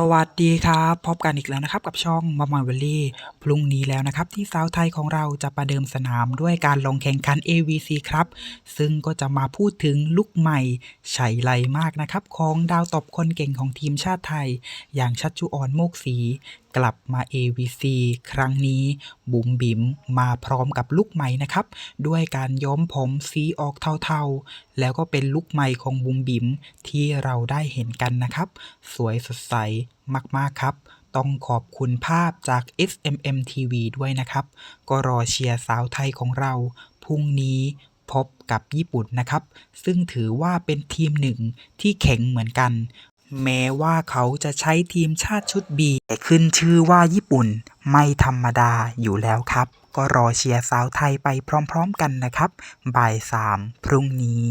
สวัสดีครับ พบกันอีกแล้วนะครับกับช่องมามอยเวลลี่พรุ่งนี้แล้วนะครับ ที่สาวไทยของเราจะประเดิมสนามด้วยการลงแข่งขัน AVC ครับ ซึ่งก็จะมาพูดถึงลุกใหม่ไฉไลมากนะครับ ของดาวตบคนเก่งของทีมชาติไทย อย่างชัชจุออนโมกศีกลับมา AVC ครั้งนี้ บุ๋มบิ๋มมาพร้อมกับลุกใหม่นะครับ ด้วยการย้อมผมสีออกเทาๆ แล้วก็เป็นลุคใหม่ของบุ๋มบิ๋มที่เราได้เห็นกันนะครับ สวยสดใสมากๆครับ ต้องขอบคุณภาพจาก SMM TV ด้วยนะครับ ก็รอเชียร์สาวไทยของเรา พรุ่งนี้พบกับญี่ปุ่นนะครับ ซึ่งถือว่าเป็นทีมหนึ่งที่แข็งเหมือนกัน แม้ว่าเขาจะใช้ทีมชาติชุด B แต่ขึ้นชื่อว่าญี่ปุ่นไม่ธรรมดาอยู่แล้วครับ ก็รอเชียร์สาวไทยไปพร้อม ๆ กันนะครับ บ่ายสามพรุ่งนี้